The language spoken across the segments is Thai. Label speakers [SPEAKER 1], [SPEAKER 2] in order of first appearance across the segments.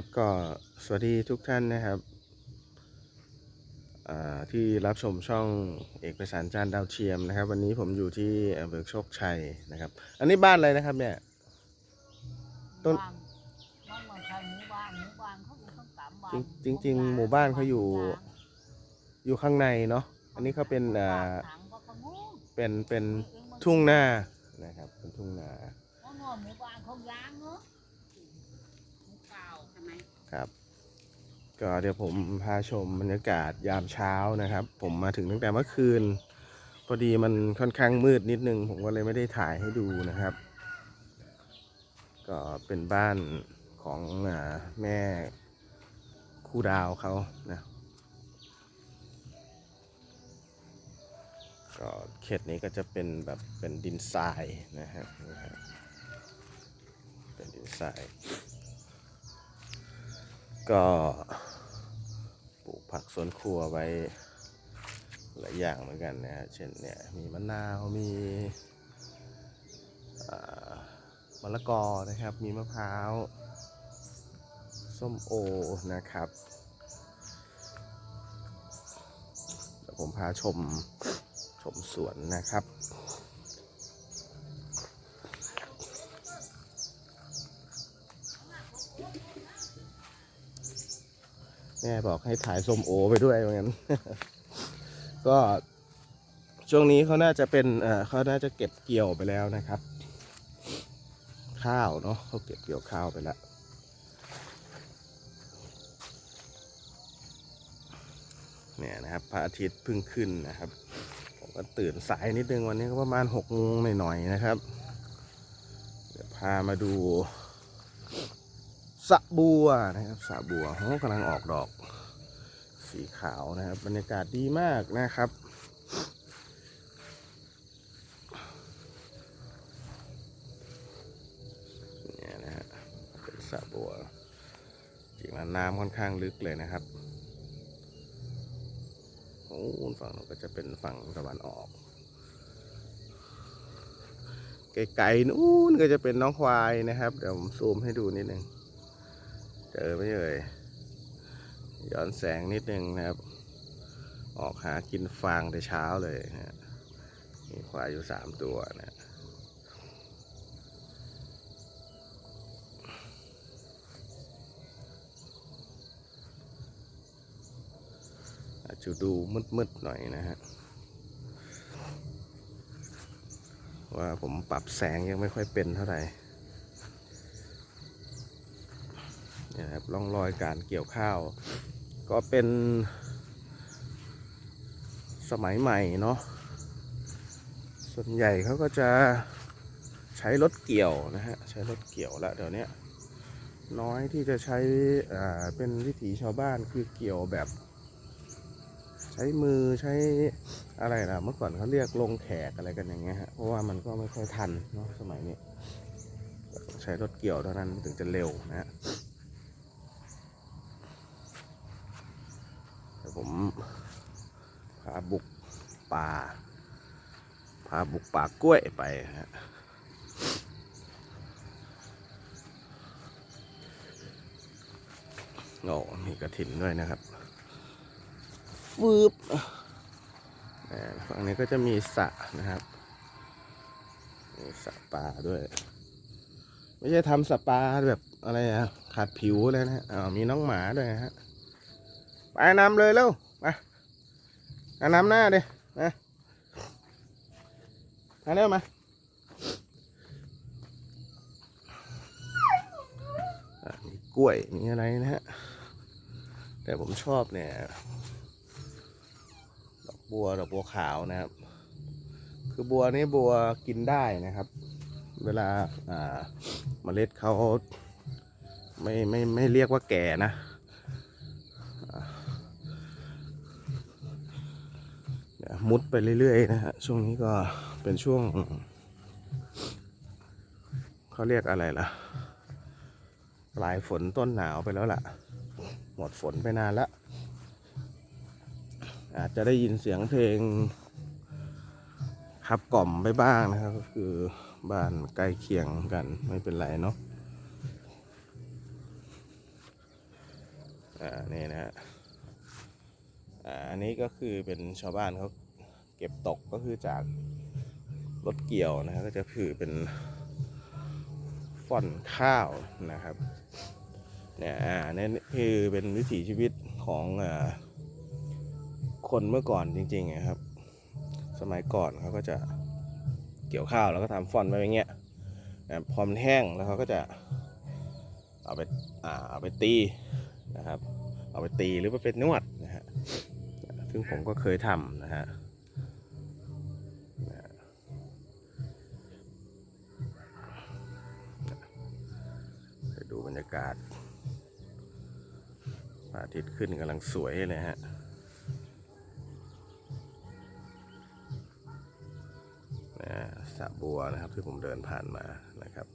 [SPEAKER 1] ครับก็สวัสดีทุกท่านนะครับอ่าที่รับชมช่องเอกประสานจานดาวเทียมนะครับ วันนี้ผมอยู่ที่อำเภอโชคชัยนะครับ อันนี้บ้านอะไรนะครับเนี่ยต้น
[SPEAKER 2] บ้านบ้านเมืองไทยหมู่บ้านหมู่บ้านเขาอยู่ข้างสามบ้าน
[SPEAKER 1] จริงจริงๆหมู่บ้านเขาอยู่อยู่ข้างในเนาะอันนี้เขาเป็นอ่า
[SPEAKER 2] ถามก็เขางู
[SPEAKER 1] เป็นเป็นทุ่งนานะครับเป็นทุ่งนา
[SPEAKER 2] เขางอหมู่บ้านเขายางเนาะหมู่เก่าทำไม
[SPEAKER 1] ครับ ก็เดี๋ยวผมพาชมบรรยากาศยามเช้านะครับ ผมมาถึงตั้งแต่เมื่อคืน พอดีมันค่อนข้างมืดนิดนึง ผมก็เลยไม่ได้ถ่ายให้ดูนะครับ ก็เป็นบ้านของอแม่คู่ดาวเขานะก็เขตนี้ก็จะเป็นแบบเป็นดินทรายนะฮะนี่ฮะเป็นดินทราย ก็ปลูกผักสวนครัวไว้หลายอย่างเหมือนกันนะฮะเช่นเนี่ยมีมะนาวมีมะละกอนะครับ มีมะพร้าว ส้มโอนะครับเดี๋ยวผมพาชมชมสวนนะครับ ม่บอกให้ถ่ายส้มโอไปด้วยเหมือนกันก็ช่วงนี้เขาน่าจะเป็นเอ่อเขาน่าจะเก็บเกี่ยวไปแล้วนะครับ ข้าวเนาะเขาเก็บเกี่ยวข้าวไปแล้วเนี่ยนะครับพระอาทิตย์เพิ่งขึ้นนะครับ ผมก็ตื่นสายนิดนึงวันนี้ก็ประมาณหกโมงหน่อยๆนะครับ เดี๋ยวพามาดู สะบัวนะครับสะบัวโอ้กำลังออกดอก สีขาวนะครับ บรรยากาศดีมากนะครับ เนี่ยนะฮะเป็นสะบัว จริงแล้วน้ำค่อนข้างลึกเลยนะครับโอ้ฝั่งนู้นก็จะเป็นฝั่งตะวันออกไกลๆนู้นก็จะเป็นน้องควายนะครับ เดี๋ยวผมซูมให้ดูนิดนึง เจอไหมเอ่ยย้อนแสงนิดนึงนะครับ ออกหากินฟางแต่เช้าเลยนะฮะมีควายอยู่สามตัวนะอาจจะดูมืดๆหน่อยนะฮะว่าผมปรับแสงยังไม่ค่อยเป็นเท่าไหร่เนะครับร่องรอยการเกี่ยวข้าว ก็เป็น สมัยใหม่เนาะส่วนใหญ่เขาก็จะใช้รถเกี่ยวนะฮะใช้รถเกี่ยวล้วเดี๋ยวนี้น้อยที่จะใช้อ่าเป็นวิถีชาวบ้านคือเกี่ยวแบบ ใช้มือใช้อะไรนะเมื่อก่อนเขาเรียกลงแขกอะไรกันอย่างเงี้ยฮะเพราะว่ามันก็ไม่ค่อยทันเนาะสมัยนี้ ใช้รถเกี่ยวเท่านั้นถึงจะเร็วนะฮะเดี๋ยว ผมพาบุกป่าพาบุกป่ากล้วยไปฮะโอ้มีกระถินด้วยนะครับวืบอ่าฝั่งนี้ก็จะมีสระนะครับ มีสระปลาด้วย ไม่ใช่ทำสปาแบบอะไรอะขาดผิวเลยนะฮะอ้าวมีน้องหมาด้วยนะฮะ ไปนำเลยเร็วมาเอานำหน้าดิมามาเร็วมาอะมีกล้วยมีอะไรนะฮะ แต่ผมชอบเนี่ย ดอกบัว ดอกบัวขาวนะครับ คือบัวนี้บัวกินได้นะครับ เวลาอ่าเมล็ดเขาไม่ไม่ไม่เรียกว่าแก่นะ มุดไปเรื่อยๆนะฮะช่วงนี้ก็เป็นช่วงเขาเรียกอะไรล่ะปลายฝนต้นหนาวไปแล้วล่ะ หมดฝนไปนานล้วอาจจะได้ยินเสียงเพลงขับกล่อมไปบ้างนะครับ ก็คือบ้านใกล้เคียงกันไม่เป็นไรเนาะอ่านี่นะฮะอ่าอันนี้ก็คือเป็นชาวบ้านเขา เก็บตกก็คือจากรถเกี่ยวนะฮะก็จะคือเป็นฟ่อนข้าวนะครับเนี่ยอ่านี่คือเป็นวิถีชีวิตของอ่าคนเมื่อก่อนจริงๆนะครับ สมัยก่อนเขาก็จะเกี่ยวข้าวแล้วก็ทำฟ่อนไว้อย่างเงี้ยนะพอมันแห้งแล้วเขาก็จะเอาไปอ่าเอาไปตีนะครับ เอาไปตีหรือไปเป็นนวดนะฮะซึ่งผมก็เคยทำนะฮะากาศพระอาทิตย์ขึ้นกำลังสวยเลยฮะนะสระบัวนะครับที่ผมเดินผ่านมานะครับ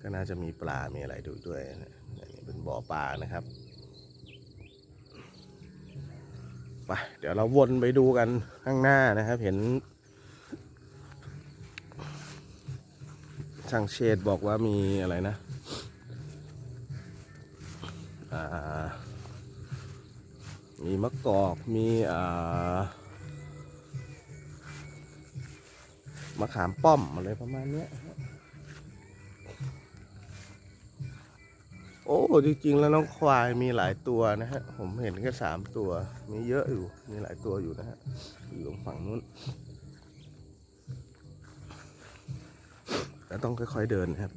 [SPEAKER 1] ก็น่าจะมีปลา มีอะไรดูด้วยนะอันนี้เป็นบ่อปลานะครับไปเดี๋ยวเราวนไปดูกันข้างหน้านะครับ เห็นช่างเชษบอกว่ามีอะไรนะ มีมะกอก มีอ่ามะขามป้อมอะไรประมาณเนี้ยโอ้ จริงๆ แล้วน้องควายมีหลายตัวนะฮะ ผมเห็นแค่สามตัว มีเยอะอยู่ มีหลายตัวอยู่นะฮะ อยู่ตรงฝั่งนู้นแล้วต้องค่อยๆเดินนะครับ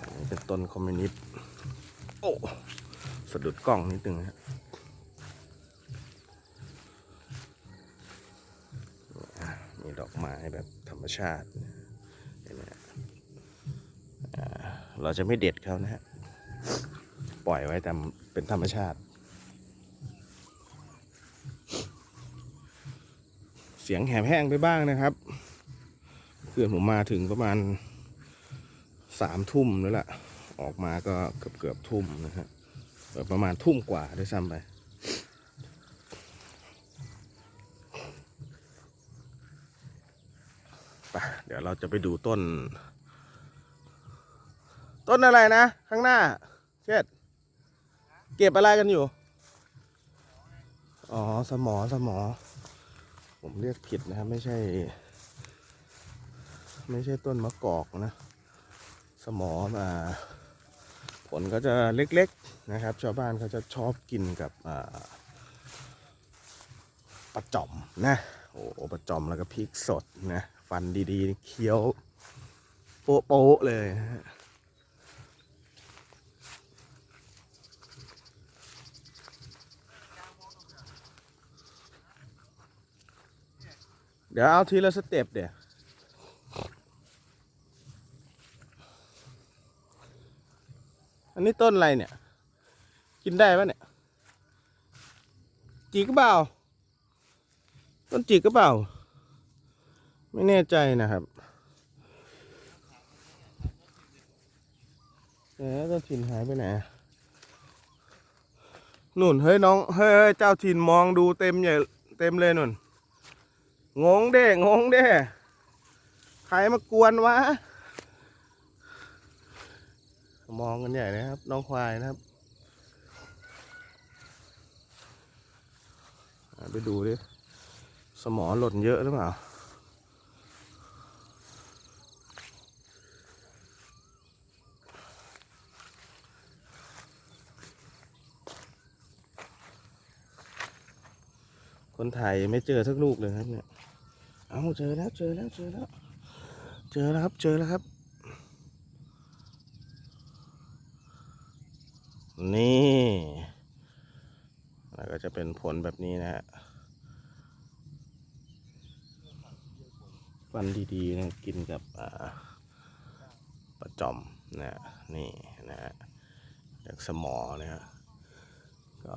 [SPEAKER 1] อันนี้เป็น ต้นคอมมิวนิสต์โอ้สะดุดกล้องนิดนึงนะฮะมีดอกไม้แบบธรรมชาติเห็นไหมเราจะไม่เด็ดเขานะฮะ ปล่อยไว้ตามเป็นธรรมชาติ เสียงแหบแห้งไปบ้างนะครับเพื่อนผมมาถึงประมาณสามทุ่มแล้วล่ะ ออกมาก็เกือบเกือบทุ่มนะฮะประมาณทุ่มกว่าด้วยซ้ำไปไปเดี๋ยวเราจะไปดูต้น ต้นอะไรนะ ข้างหน้า เช็ด เก็บอะไรกันอยู่ อ๋อ สมอสมอ ผมเรียกผิดนะครับ ไม่ใช่ ไม่ใช่ต้นมะกอกนะ สมอมา ผลก็จะเล็กๆนะครับ ชาวบ้านเขาจะชอบกินกับปลาจ่อมนะโอ้ปลาจอมแล้วก็พริกสดนะฟันดีๆ เคี้ยว โป๊ะๆเลยนะเดี๋ยวเอาทีละสเต็ปเดี๋ยว นนี้ต้นอะไรเนี่ย กินได้ปะเนี่ย จีกเปล่า ต้นจิกก็เปล่า ไม่แน่ใจนะครับเอ๊ะเจ้าถิ่นหายไปไหนอะนุ่นเฮ้ยน้องเฮ้ยเฮ้ยเจ้าถิ่นมองดูเต็มใหญ่เต็มเลยนุ่นงงเด้งงเด้ใครมากวนวะ มองกันใหญ่นะครับ น้องควายนะครับ ไปดูดิ สมอหล่นเยอะหรือเปล่า คนไทยไม่เจอสักลูกเลยครับเนี่ย เอาเจอแล้วเจอแล้วเจอแล้ว เจอแล้วครับ เจอแล้วครับ นี่ แล้วก็ จะเป็นผลแบบนี้นะฮะฟันดีๆนะกินกับปลาจอมนะนี่นะฮะจากสมอนะฮะก็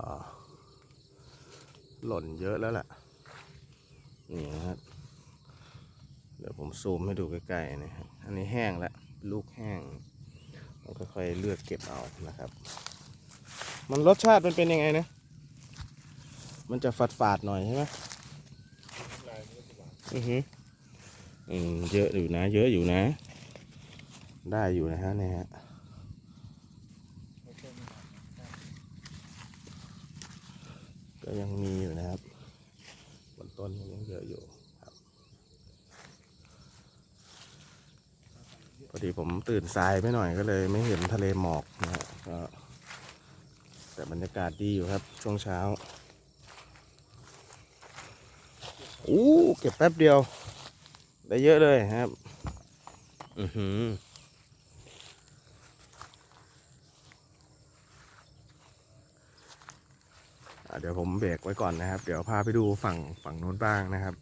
[SPEAKER 1] หล่นเยอะแล้วล่ะนี่นะฮะเดี๋ยวผมซูมให้ดูใกล้ๆนะฮะอันนี้แห้งแล้วลูกแห้งเราค่อยๆเลือกเก็บเอานะครับ มันรสชาติมันเป็นยังไงนะ มันจะฝาดฝาดหน่อยใช่ไหมอือฮึอืมเยอะอยู่นะ เยอะอยู่นะ ได้อยู่นะฮะเนี่ยฮะก็ยังมีอยู่นะครับบนต้นยังเยอะอยู่ครับพอดีผมตื่นสายไปหน่อยก็เลย ไม่เห็นทะเลหมอกนะฮะก็แต่บรรยากาศดีอยู่ครับช่วงเช้า อู้เก็บแป๊บเดียว ได้เยอะเลยครับ อือหือเดี๋ยวผมเบรกไว้ก่อนนะครับ เดี๋ยวพาไปดูฝั่งฝั่งโน้นบ้างนะครับ